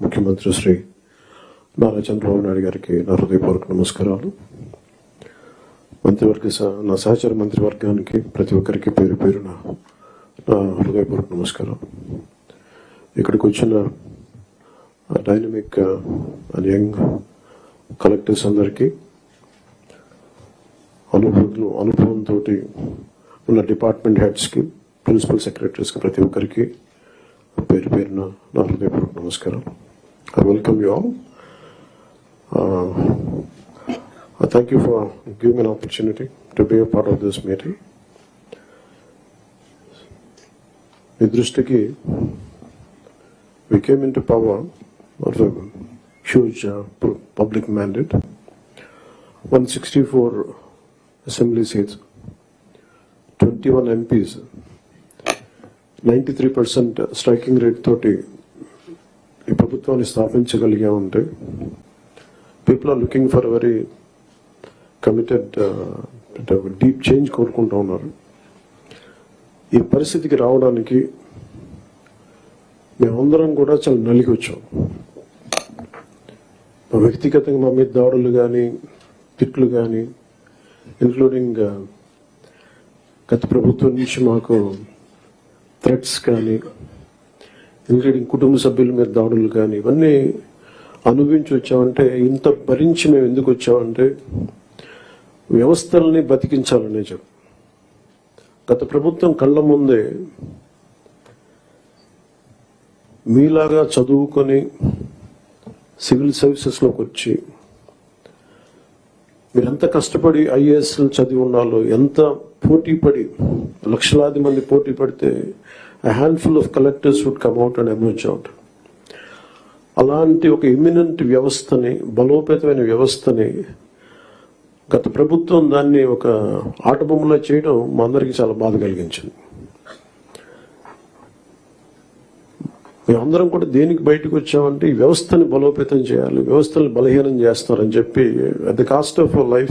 ముఖ్యమంత్రి శ్రీ నారా చంద్రబాబు నాయుడు గారికి నా హృదయపూర్వక నమస్కారాలు. మంత్రివర్గ సహ- నా సహచర మంత్రివర్గానికి ప్రతి ఒక్కరికి పేరు పేరున నా హృదయపూర్వక నమస్కారం ఇక్కడికి వచ్చిన డైనమిక్ అండ్ యంగ్ కలెక్టర్స్ అందరికీ అనుభవం అనుభవంతో ఉన్న డిపార్ట్మెంట్ హెడ్స్కి ప్రిన్సిపల్ సెక్రటరీస్కి ప్రతి ఒక్కరికి పేరు పేరున నా హృదయపూర్వక నమస్కారం I welcome you all thank you for giving an opportunity to be a part of this meeting మీ దృష్టికి we came into power of a huge uh, pu- public mandate, 164 assembly seats, 21 MPs, 93% striking rate తోటి ఈ ప్రభుత్వాన్ని స్థాపించగలిగా ఉంటే people are looking for very committed deep change కోరుకుంటూ ఉన్నారు. ఈ పరిస్థితికి రావడానికి మేమందరం కూడా చాలా నలిగి వచ్చాం. మా వ్యక్తిగతంగా మా మీద దాడులు కానీ తిట్లు కానీ ఇంక్లూడింగ్ uh, గత ప్రభుత్వం నుంచి మాకు థ్రెట్స్ కానీ ఇంక్లూడింగ్ కుటుంబ సభ్యుల మీద దాడులు కానీ ఇవన్నీ అనుభవించి వచ్చామంటే ఇంత భరించి మేము ఎందుకు వచ్చామంటే వ్యవస్థల్ని బతికించాలనే చెప్పు గత ప్రభుత్వం కళ్ళ ముందే మీలాగా చదువుకొని సివిల్ సర్వీసెస్లోకి వచ్చి మీరు ఎంత కష్టపడి ఐఏఎస్ చదివి ఉన్నాలో ఎంత పోటీ పడి లక్షలాది మంది పోటీ పడితే handful of collectors would come out and emerge out అలాంటి ఒక ఇమినెంట్ వ్యవస్థని బలోపేతమైన వ్యవస్థని గత ప్రభుత్వం దాన్ని ఒక ఆటబొమ్మలా చేయడం మా అందరికీ చాలా బాధ కలిగించింది. మేమందరం కూడా దేనికి బయటకు వచ్చామంటే ఈ వ్యవస్థని బలోపేతం చేయాలి వ్యవస్థని బలహీనం చేస్తారని చెప్పి at the cost of life